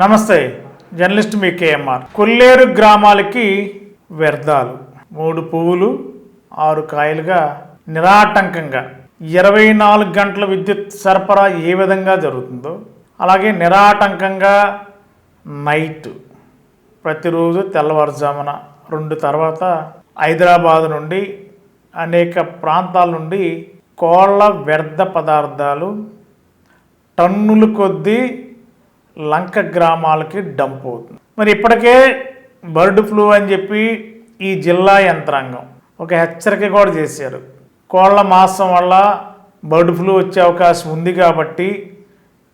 నమస్తే జర్నలిస్ట్ మీ కేఎంఆర్. కొల్లేరు గ్రామాలకి వ్యర్థాలు. మూడు పువ్వులు ఆరు కాయలుగా నిరాటంకంగా ఇరవై నాలుగు గంటల విద్యుత్ సరఫరా ఏ విధంగా జరుగుతుందో అలాగే నిరాటంకంగా నైట్. ప్రతిరోజు తెల్లవారుజామున రెండు తర్వాత హైదరాబాద్ నుండి అనేక ప్రాంతాల నుండి కోళ్ళ వ్యర్థ పదార్థాలు టన్నుల కొద్దీ లంక గ్రామాలకి డంప్ అవుతుంది. మరి ఇప్పటికే బర్డ్ ఫ్లూ అని చెప్పి ఈ జిల్లా యంత్రాంగం ఒక హెచ్చరిక కూడా చేశారు. కోళ్ళ మాసం వల్ల బర్డ్ ఫ్లూ వచ్చే అవకాశం ఉంది కాబట్టి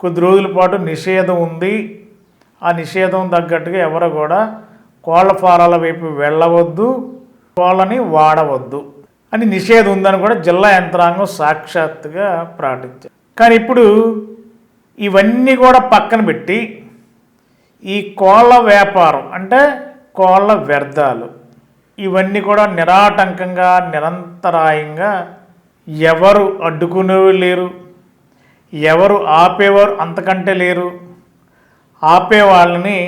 కొద్ది రోజుల పాటు నిషేధం ఉంది. ఆ నిషేధం తగ్గట్టుగా ఎవరు కూడా కోళ్ళ ఫారాల వైపు వెళ్ళవద్దు కోళ్ళని వాడవద్దు అని నిషేధం ఉందని కూడా జిల్లా యంత్రాంగం సాక్షాత్తుగా ప్రకటించారు. కానీ ఇప్పుడు ఇవన్నీ కూడా పక్కన పెట్టి ఈ కోళ్ళ వ్యాపారం అంటే కోళ్ళ వ్యర్థాలు ఇవన్నీ కూడా నిరాటంకంగా నిరంతరాయంగా ఎవరు అడ్డుకునేవారు లేరు ఎవరు ఆపేవారు అంతకంటే లేరు. ఆపే వాళ్ళని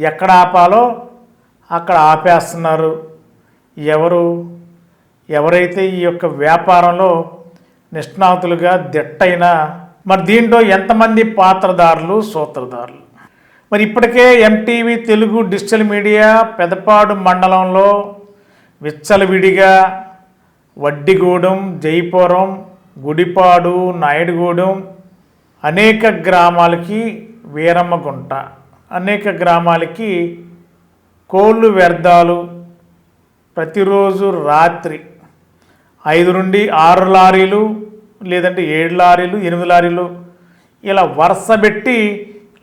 ఎక్కడ ఆపాలో అక్కడ ఆపేస్తున్నారు. ఎవరు? ఎవరైతే ఈ యొక్క వ్యాపారంలో నిష్ణాతులుగా దిట్టైన మరి దీంట్లో ఎంతమంది పాత్రదారులు సూత్రధారులు? మరి ఇప్పటికే MTV Telugu digital media Pedapadu మండలంలో విచ్చలవిడిగా వడ్డిగూడెం జైపురం గుడిపాడు నాయుడుగూడెం అనేక గ్రామాలకి వీరమ్మగుంట అనేక గ్రామాలకి కోళ్ళు వ్యర్థాలు ప్రతిరోజు రాత్రి ఐదు నుండి ఆరు లారీలు లేదంటే ఏడు లారీలు ఎనిమిది లారీలు ఇలా వరుస పెట్టి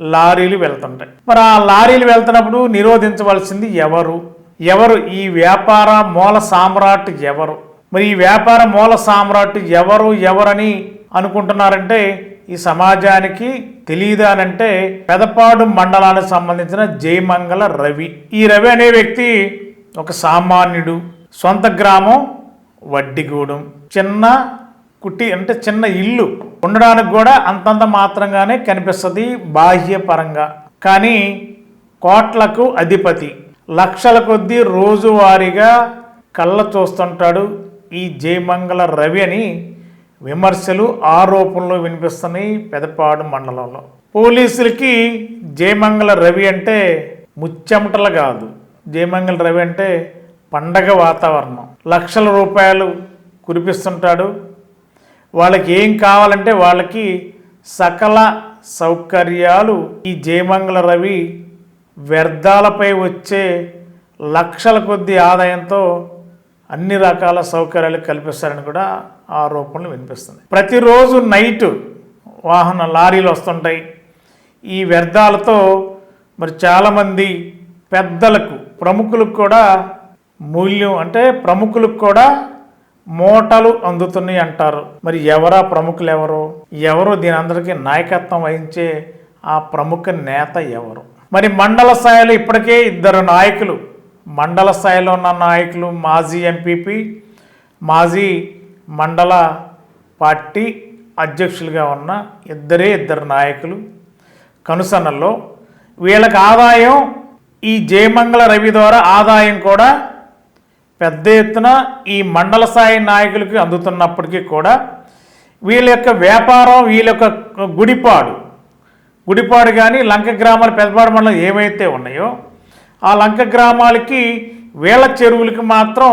లారీలు వెళ్తుంటాయి. మరి ఆ లారీలు వెళ్తున్నప్పుడు నిరోధించవలసింది ఎవరు? ఎవరు? ఈ వ్యాపార మూల సామ్రాట్ ఎవరు? మరి ఈ వ్యాపార మూల సామ్రాట్ ఎవరు ఎవరని అనుకుంటున్నారంటే ఈ సమాజానికి తెలియదానంటే పెదపాడు మండలానికి సంబంధించిన జయమంగళ రవి. ఈ రవి అనే వ్యక్తి ఒక సామాన్యుడు సొంత గ్రామం వడ్డిగూడెం. చిన్న కుట్టి అంటే చిన్న ఇల్లు ఉండడానికి కూడా అంతంత మాత్రంగానే కనిపిస్తుంది బాహ్య పరంగా కానీ కోట్లకు అధిపతి. లక్షల కొద్దీ రోజువారీగా కళ్ళ చూస్తుంటాడు ఈ జయమంగళ రవి అని విమర్శలు ఆరోపణలు వినిపిస్తున్నాయి పెదపాడు మండలంలో. పోలీసులకి జయమంగళ రవి అంటే ముచ్చెమటలు కాదు. జయమంగళ రవి అంటే పండగ వాతావరణం. లక్షల రూపాయలు కురిపిస్తుంటాడు వాళ్ళకి ఏం కావాలంటే వాళ్ళకి సకల సౌకర్యాలు. ఈ జయమంగళ రవి వ్యర్థాలపై వచ్చే లక్షల కొద్ది ఆదాయంతో అన్ని రకాల సౌకర్యాలు కల్పిస్తారని కూడా ఆరోపణలు వినిపిస్తుంది ప్రతిరోజు నైట్ వాహన లారీలు వస్తుంటాయి. ఈ వ్యర్థాలతో మరి చాలామంది పెద్దలకు ప్రముఖులకు కూడా మూల్యం అంటే ప్రముఖులకు కూడా మూటలు అందుతున్నాయి అంటారు. మరి ఎవరా ప్రముఖులు ఎవరు ఎవరు దీని అందరికీ నాయకత్వం వహించే ఆ ప్రముఖ నేత ఎవరు? మరి మండల స్థాయిలో ఇప్పటికే ఇద్దరు నాయకులు మండల స్థాయిలో ఉన్న నాయకులు మాజీ ఎంపీపీ మాజీ మండల పార్టీ అధ్యక్షులుగా ఉన్న ఇద్దరే ఇద్దరు నాయకులు. కనుసన్నల్లో వీళ్ళకి ఆదాయం ఈ జయమంగళ రవి ద్వారా ఆదాయం కూడా పెద్ద ఎత్తున ఈ మండల స్థాయి నాయకులకి అందుతున్నప్పటికీ కూడా వీళ్ళ యొక్క వ్యాపారం వీళ్ళ యొక్క గుడిపాడు. గుడిపాడు కానీ లంక గ్రామాలు పెద్దపాడు మండలం ఏవైతే ఉన్నాయో ఆ లంక గ్రామాలకి వేల చెరువులకి మాత్రం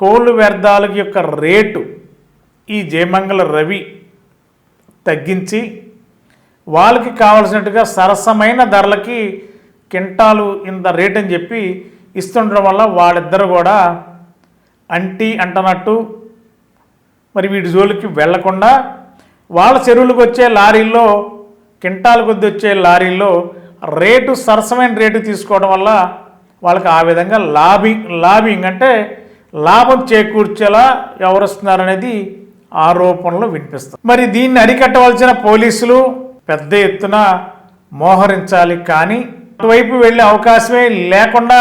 కోళ్ళు వ్యర్థాలకి యొక్క రేటు ఈ జయమంగళ రవి తగ్గించి వాళ్ళకి కావలసినట్టుగా సరసమైన ధరలకి కింటాలు ఇంత రేట్ అని చెప్పి ఇస్తుండడం వల్ల వాళ్ళిద్దరు కూడా అంటి అంటనట్టు. మరి వీటి జోలికి వెళ్ళకుండా వాళ్ళ చెరువులకు వచ్చే లారీల్లో కింటాల కొద్ది వచ్చే లారీల్లో రేటు సరసమైన రేటు తీసుకోవడం వల్ల వాళ్ళకి ఆ విధంగా లాబింగ్ లాబింగ్ అంటే లాభం చేకూర్చేలా వ్యవహరిస్తున్నారనేది ఆరోపణలు వినిపిస్తాయి. మరి దీన్ని అరికట్టవలసిన పోలీసులు పెద్ద ఎత్తున మోహరించాలి కానీ అటువైపు వెళ్ళే అవకాశమే లేకుండా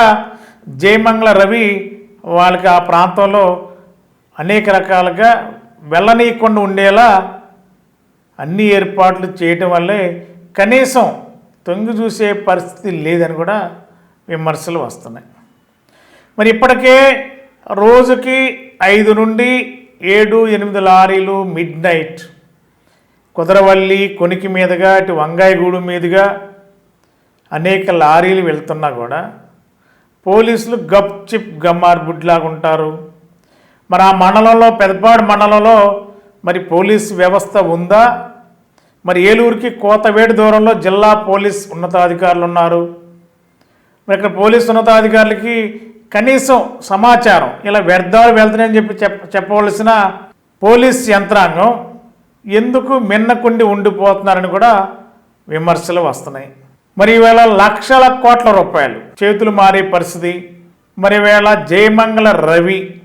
జయమంగళ రవి వాళ్ళకి ఆ ప్రాంతంలో అనేక రకాలుగా వెళ్ళనీయకుండా ఉండేలా అన్ని ఏర్పాట్లు చేయటం వల్లే కనీసం తొంగి చూసే పరిస్థితి లేదని కూడా విమర్శలు వస్తున్నాయి. మరి ఇప్పటికే రోజుకి ఐదు నుండి ఏడు ఎనిమిది లారీలు మిడ్ నైట్ కుదరవల్లి కొనికి మీదుగా అటు వంగాయగూడు మీదుగా అనేక లారీలు వెళ్తున్నా కూడా పోలీసులు గప్ చిప్ గమ్మార్ బుడ్లాగా ఉంటారు. మరి ఆ మండలంలో పెద్దపాడు మండలంలో మరి పోలీస్ వ్యవస్థ ఉందా? మరి ఏలూరుకి కోతవేడి దూరంలో జిల్లా పోలీస్ ఉన్నతాధికారులు ఉన్నారు. మరి ఇక్కడ పోలీస్ ఉన్నతాధికారులకి కనీసం సమాచారం ఇలా వ్యర్థాలు వెళ్తున్నాయని చెప్పి చెప్ప చెప్పవలసిన పోలీస్ యంత్రాంగం ఎందుకు మిన్నకుండి ఉండిపోతున్నారని కూడా విమర్శలు వస్తున్నాయి. మరి ఈవేళ లక్షల కోట్ల రూపాయలు. చేతులు మారే పరిస్థితి. మరి ఈవేళ జయమంగళ రవి.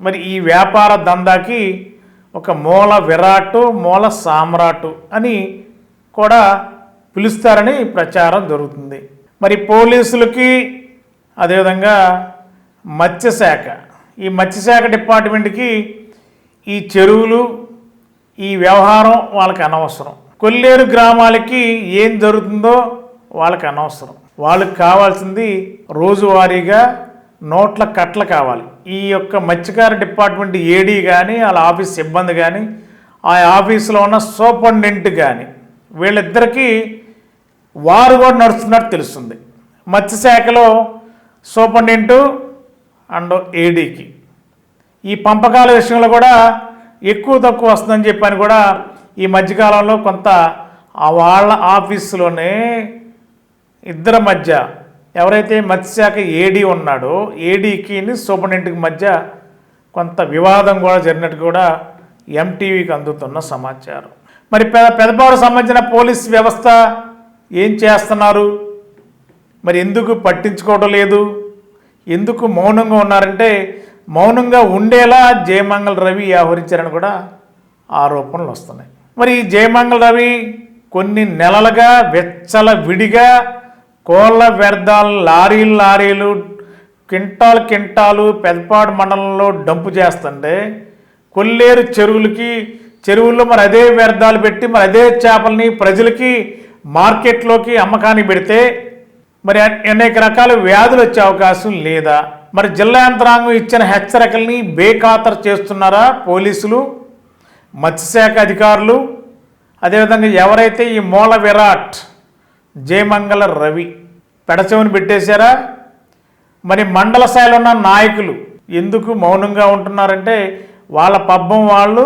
మరి ఈ వ్యాపార దందాకి ఒక మూల విరాటు మూల సామ్రాటు అని కూడా పిలుస్తారని ప్రచారం జరుగుతుంది. మరి పోలీసులకి అదేవిధంగా మత్స్యశాఖ. ఈ మత్స్యశాఖ డిపార్ట్మెంట్కి ఈ చెరువులు ఈ వ్యవహారం వాళ్ళకి అనవసరం. కొల్లేరు గ్రామాలకి ఏం జరుగుతుందో వాళ్ళకి అనవసరం. వాళ్ళకి కావాల్సింది రోజువారీగా నోట్ల కట్టలు కావాలి. ఈ యొక్క మత్స్యకార డిపార్ట్మెంట్ ఏడీ కానీ వాళ్ళ ఆఫీస్ సిబ్బంది కానీ ఆ ఆఫీసులో ఉన్న సూపరింటెండెంట్ కానీ వీళ్ళిద్దరికీ వారు కూడా నడుస్తున్నట్టు తెలుస్తుంది. మత్స్యశాఖలో సూపరింటెండెంట్ అండ్ ఏడీకి. ఈ పంపకాల విషయంలో కూడా ఎక్కువ తక్కువ వస్తుందని చెప్పని కూడా ఈ మధ్యకాలంలో కొంత వాళ్ళ ఆఫీసులోనే ఇద్దరి మధ్య ఎవరైతే మత్స్యశాఖ ఏడీ ఉన్నాడో ఏడీకి సూపరింటెండెంట్కి మధ్య కొంత వివాదం కూడా జరిగినట్టు కూడా ఎంటీవీకి అందుతున్న సమాచారం. మరి పెద పెదపాడు సంబంధించిన పోలీస్ వ్యవస్థ ఏం చేస్తున్నారు? మరి ఎందుకు పట్టించుకోవడం లేదు? ఎందుకు మౌనంగా ఉన్నారంటే మౌనంగా ఉండేలా జయమంగళ రవి వ్యవహరించారని కూడా ఆరోపణలు వస్తున్నాయి. మరి ఈ జయమంగళ రవి కొన్ని నెలలుగా వెచ్చల విడిగా కోళ్ళ వ్యర్థాలు లారీలు లారీలు కింటాలు కింటాలు పెదపాడు మండలంలో డంపు చేస్తుంటే కొల్లేరు చెరువులకి చెరువుల్లో మరి అదే వ్యర్థాలు పెట్టి మరి అదే చేపల్ని ప్రజలకి మార్కెట్లోకి అమ్మకానికి పెడితే మరి అనేక రకాల వ్యాధులు వచ్చే అవకాశం లేదా? మరి జిల్లా యంత్రాంగం ఇచ్చిన హెచ్చరికల్ని బేఖాతరు చేస్తున్నారా పోలీసులు మత్స్యశాఖ అధికారులు? అదేవిధంగా ఎవరైతే ఈ మూల విరాట్ జయమంగళ రవి. పెడచెవిని పెట్టేశారా? మరి మండల స్థాయిలో ఉన్న నాయకులు ఎందుకు మౌనంగా ఉంటున్నారంటే వాళ్ళ పబ్బం వాళ్ళు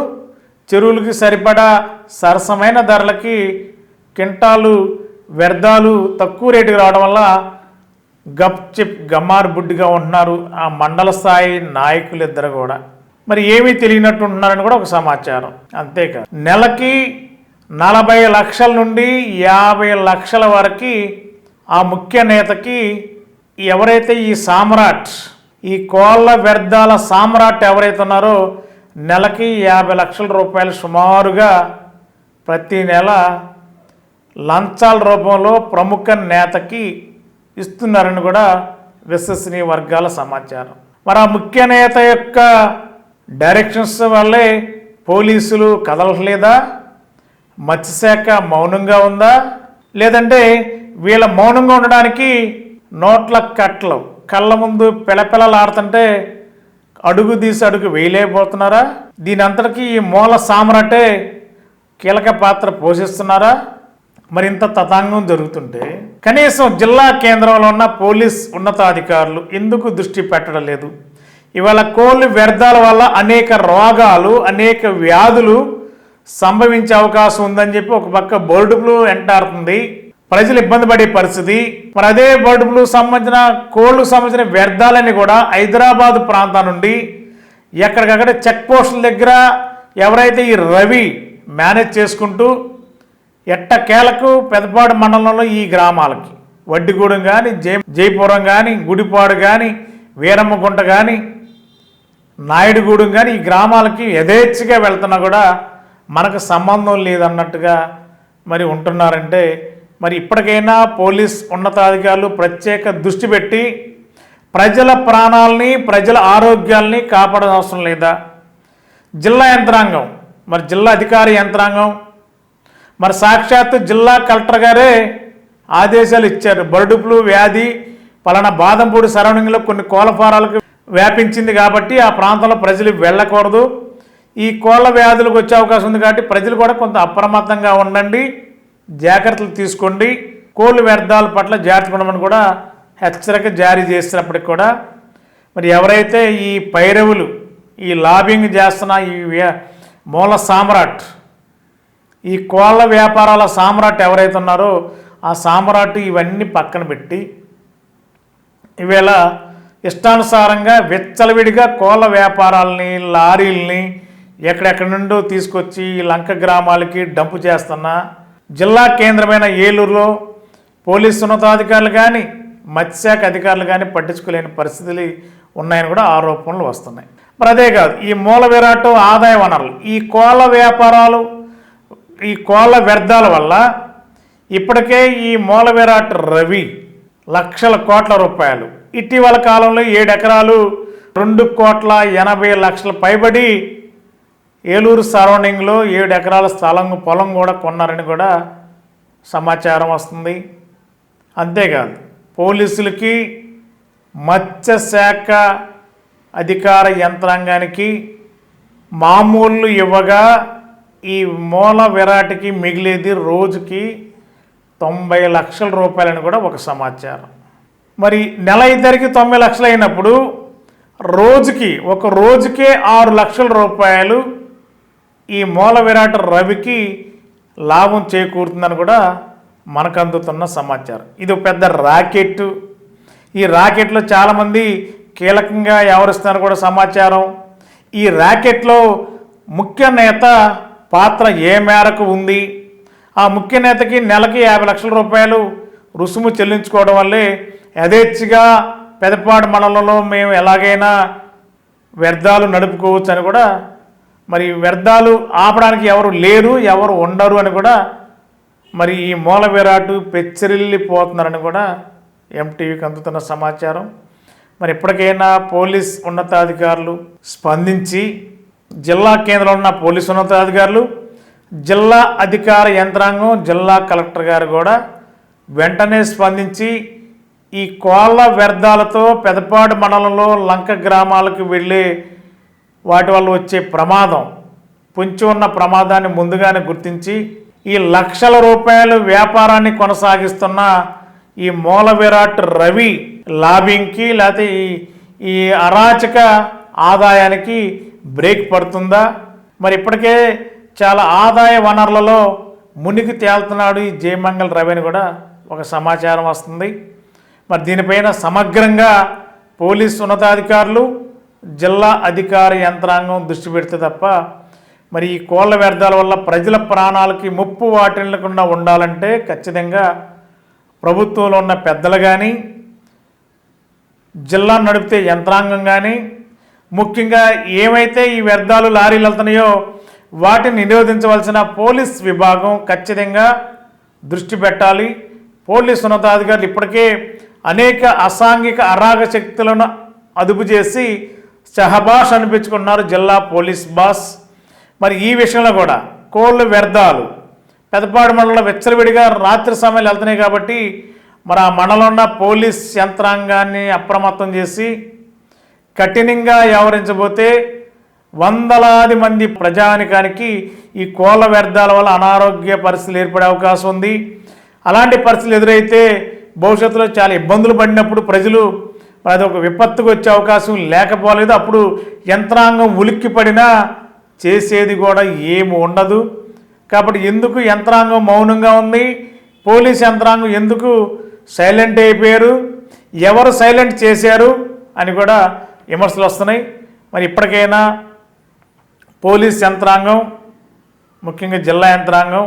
చెరువులకి సరిపడా సరసమైన ధరలకి కింటాలు వ్యర్థాలు తక్కువ రేటుకి రావడం వల్ల గప్ చిప్ గమ్మారు బుడ్డిగా ఉంటున్నారు ఆ మండల స్థాయి నాయకులు ఇద్దరు కూడా. మరి ఏమీ తెలియనట్టు ఉంటున్నారని కూడా ఒక సమాచారం. అంతేకాదు. నెలకి నలభై లక్షల నుండి యాభై లక్షల వరకు ఆ ముఖ్య నేతకి ఎవరైతే ఈ సామ్రాట్ ఈ కోళ్ళ వ్యర్థాల సామ్రాట్ ఎవరైతే ఉన్నారో నెలకి యాభై లక్షల రూపాయలు సుమారుగా ప్రతి నెల లంచాల రూపంలో ప్రముఖ నేతకి ఇస్తున్నారని కూడా విశ్వసనీయ వర్గాల సమాచారం. మరి ఆ ముఖ్య నేత యొక్క డైరెక్షన్స్ వల్లే పోలీసులు కదలట్లేదా? మత్స్యశాఖ మౌనంగా ఉందా? లేదంటే వీళ్ళ మౌనంగా ఉండడానికి నోట్ల కట్టలు కళ్ళ ముందు పిలపిలలాడుతుంటే అడుగు తీసి అడుగు వేయలేకపోతున్నారా? దీని అంతటికీ ఈ మూల సామ్రాటే కీలక పాత్ర పోషిస్తున్నారా? మరి ఇంత తతాంగం జరుగుతుంటే కనీసం జిల్లా కేంద్రంలో ఉన్న పోలీస్ ఉన్నతాధికారులు ఎందుకు దృష్టి పెట్టడం లేదు? ఇవాళ కోళ్ళు వ్యర్థాల వల్ల అనేక రోగాలు అనేక వ్యాధులు సంభవించే అవకాశం ఉందని చెప్పి ఒక పక్క బర్డ్ ఫ్లూ ఎంటాడుతుంది ప్రజలు ఇబ్బంది పడే పరిస్థితి. మరి అదే బర్డ్ ఫ్లూ సంబంధించిన కోళ్ళకు సంబంధించిన వ్యర్థాలన్నీ కూడా హైదరాబాద్ ప్రాంతం నుండి ఎక్కడికక్కడ చెక్ పోస్టుల దగ్గర ఎవరైతే ఈ రవి మేనేజ్ చేసుకుంటూ ఎట్టకేలకు పెదపాడు మండలంలో ఈ గ్రామాలకి వడ్డిగూడెం కానీ జై జైపురం కానీ గుడిపాడు కానీ వీరమ్మగుంట కానీ నాయుడుగూడెం కానీ ఈ గ్రామాలకి యథేచ్ఛగా వెళ్తున్నా కూడా మనకు సంబంధం లేదన్నట్టుగా మరి ఉంటున్నారంటే మరి ఇప్పటికైనా పోలీస్ ఉన్నతాధికారులు ప్రత్యేక దృష్టి పెట్టి ప్రజల ప్రాణాలని ప్రజల ఆరోగ్యాల్ని కాపాడడం అవసరం లేదా? జిల్లా యంత్రాంగం మరి జిల్లా అధికారి యంత్రాంగం మరి సాక్షాత్తు జిల్లా కలెక్టర్ గారే ఆదేశాలు ఇచ్చారు. బర్డ్ ఫ్లూ వ్యాధి పలానా బాదంపూడి సరౌండింగ్లో కొన్ని కోళ్ళ ఫారాలకు వ్యాపించింది కాబట్టి ఆ ప్రాంతంలో ప్రజలు వెళ్ళకూడదు. ఈ కోళ్ళ వ్యాధులకు వచ్చే అవకాశం ఉంది కాబట్టి ప్రజలు కూడా కొంత అప్రమత్తంగా ఉండండి జాగ్రత్తలు తీసుకోండి. కోళ్ళు వ్యర్థాల పట్ల జాగ్రత్తగా ఉండమని కూడా హెచ్చరిక జారీ చేసినప్పటికి కూడా మరి ఎవరైతే ఈ పైరవులు ఈ లాబింగ్ చేస్తున్న ఈ మూల సామ్రాట్ ఈ కోళ్ళ వ్యాపారాల సామ్రాట్ ఎవరైతే ఉన్నారో ఆ సామ్రాట్ ఇవన్నీ పక్కన పెట్టి ఈవేళ ఇష్టానుసారంగా విచ్చలవిడిగా కోళ్ళ వ్యాపారాలని లారీల్ని ఎక్కడెక్కడి నుండో తీసుకొచ్చి ఈ లంక గ్రామాలకి డంపు చేస్తున్న జిల్లా కేంద్రమైన ఏలూరులో పోలీసు ఉన్నతాధికారులు కానీ మత్స్యశాఖ అధికారులు కానీ పట్టించుకోలేని పరిస్థితులు ఉన్నాయని కూడా ఆరోపణలు వస్తున్నాయి. మరి అదే కాదు ఈ మూల విరాట్ ఆదాయ వనరులు ఈ కోళ్ళ వ్యాపారాలు ఈ కోళ్ళ వ్యర్థాల వల్ల ఇప్పటికే ఈ మూల విరాట్ రవి లక్షల కోట్ల రూపాయలు. ఇటీవల కాలంలో ఏడు ఎకరాలు రెండు కోట్ల ఎనభై లక్షల పైబడి ఏలూరు సరౌండింగ్లో ఏడు ఎకరాల స్థలం పొలం కూడా కొన్నారని కూడా సమాచారం వస్తుంది. అంతేకాదు పోలీసులకి మత్స్యశాఖ అధికార యంత్రాంగానికి మామూలు ఇవ్వగా ఈ మూల విరాటికి మిగిలేది రోజుకి తొంభై లక్షల రూపాయలని కూడా ఒక సమాచారం. మరి నెల ఇద్దరికి తొంభై లక్షలు అయినప్పుడు రోజుకి ఒక రోజుకే ఆరు లక్షల రూపాయలు ఈ మూల విరాట రవికి లాభం చేకూరుతుందని కూడా మనకు అందుతున్న సమాచారం. ఇది పెద్ద రాకెట్ ఈ రాకెట్లో చాలామంది కీలకంగా వ్యవహరిస్తున్నారు కూడా సమాచారం. ఈ రాకెట్లో ముఖ్య నేత పాత్ర ఏ మేరకు ఉంది? ఆ ముఖ్య నేతకి నెలకి యాభై లక్షల రూపాయలు రుసుము చెల్లించుకోవడం వల్లే యథేచ్ఛగా పెదపాడు మండలంలో మేము ఎలాగైనా వ్యర్థాలు నడుపుకోవచ్చు అని కూడా మరి వ్యర్థాలు ఆపడానికి ఎవరు లేరు ఎవరు ఉండరు అని కూడా మరి ఈ మూల విరాటు పెచ్చరిల్లిపోతున్నారని కూడా ఎంటీవీకి అందుతున్న సమాచారం. మరి ఇప్పటికైనా పోలీస్ ఉన్నతాధికారులు స్పందించి జిల్లా కేంద్రంలో ఉన్న పోలీస్ ఉన్నతాధికారులు జిల్లా అధికార యంత్రాంగం జిల్లా కలెక్టర్ గారు కూడా వెంటనే స్పందించి ఈ కోళ్ళ వ్యర్థాలతో పెదపాడు మండలంలో లంక గ్రామాలకు వెళ్ళే వాటి వల్ల వచ్చే ప్రమాదం పొంచి ఉన్న ప్రమాదాన్ని ముందుగానే గుర్తించి ఈ లక్షల రూపాయలు వ్యాపారాన్ని కొనసాగిస్తున్న ఈ మూల విరాట్ రవి లాబింగ్కి లేకపోతే ఈ ఈ అరాచక ఆదాయానికి బ్రేక్ పడుతుందా? మరి ఇప్పటికే చాలా ఆదాయ వనరులలో మునిగి తేలుతున్నాడు ఈ జయమంగళ రవి అని కూడా ఒక సమాచారం వస్తుంది. మరి దీనిపైన సమగ్రంగా పోలీస్ ఉన్నతాధికారులు జిల్లా అధికార యంత్రాంగం దృష్టి పెడితే తప్ప మరి ఈ కోళ్ళ వ్యర్థాల వల్ల ప్రజల ప్రాణాలకి ముప్పు వాటిల్లకుండా ఉండాలంటే ఖచ్చితంగా ప్రభుత్వంలో ఉన్న పెద్దలు కానీ జిల్లా నడిపితే యంత్రాంగం కానీ ముఖ్యంగా ఏమైతే ఈ వ్యర్థాలు లారీలు వెళ్తున్నాయో వాటిని నిరోధించవలసిన పోలీస్ విభాగం ఖచ్చితంగా దృష్టి పెట్టాలి. పోలీస్ ఉన్నతాధికారులు ఇప్పటికే అనేక అసాంఘిక అరాగ శక్తులను అదుపు చేసి సహబాష్ అనిపించుకున్నారు జిల్లా పోలీస్ బాస్. మరి ఈ విషయంలో కూడా కోళ్ళు వ్యర్థాలు. పెద్దపాడు మండలంలో వెచ్చలవిడిగా రాత్రి సమయాలు వెళ్తున్నాయి కాబట్టి మరి ఆ మండలంలో ఉన్న పోలీస్ యంత్రాంగాన్ని అప్రమత్తం చేసి కఠినంగా వ్యవహరించబోతే వందలాది మంది ప్రజానికానికి ఈ కోళ్ళ వ్యర్థాల వల్ల అనారోగ్య పరిస్థితులు ఏర్పడే అవకాశం ఉంది. అలాంటి పరిస్థితులు ఎదురైతే భవిష్యత్తులో చాలా ఇబ్బందులు పడినప్పుడు ప్రజలు మరి అది ఒక విపత్తుకు వచ్చే అవకాశం లేకపోలేదు. అప్పుడు యంత్రాంగం ఉలిక్కిపడినా చేసేది కూడా ఏమి ఉండదు. కాబట్టి ఎందుకు యంత్రాంగం మౌనంగా ఉంది? పోలీస్ యంత్రాంగం ఎందుకు సైలెంట్ అయిపోయారు? ఎవరు సైలెంట్ చేశారు? అని కూడా విమర్శలు వస్తున్నాయి. మరి ఇప్పటికైనా పోలీస్ యంత్రాంగం ముఖ్యంగా జిల్లా యంత్రాంగం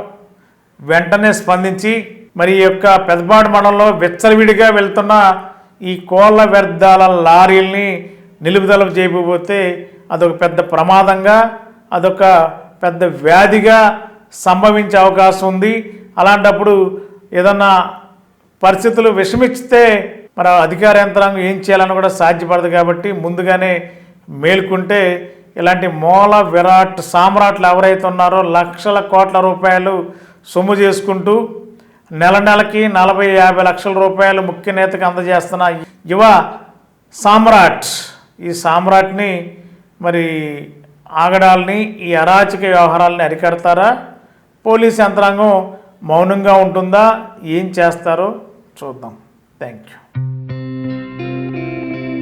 వెంటనే స్పందించి మరి ఈ యొక్క పెదపాడు మండలంలో విచ్చలవిడిగా వెళ్తున్న ఈ కోళ్ళ వ్యర్థాల లారీల్ని నిలుపుదల చేయకపోతే అదొక పెద్ద ప్రమాదంగా అదొక పెద్ద వ్యాధిగా సంభవించే అవకాశం ఉంది. అలాంటప్పుడు ఏదన్నా పరిస్థితులు విషమిస్తే మరి అధికార యంత్రాంగం ఏం చేయాలని కూడా సాధ్యపడదు కాబట్టి ముందుగానే మేల్కుంటే ఇలాంటి మూల విరాట్ సామ్రాట్లు ఎవరైతే ఉన్నారో లక్షల కోట్ల రూపాయలు సొమ్ము చేసుకుంటూ నెల నెలకి నలభై యాభై లక్షల రూపాయలు ముఖ్య నేతకు అందజేస్తున్న యువ సామ్రాట్. ఈ సామ్రాట్ని మరి ఆగడాల్ని ఈ అరాచక వ్యవహారాలని అరికడతారా? పోలీస్ యంత్రాంగం మౌనంగా ఉంటుందా? ఏం చేస్తారో చూద్దాం. Thank you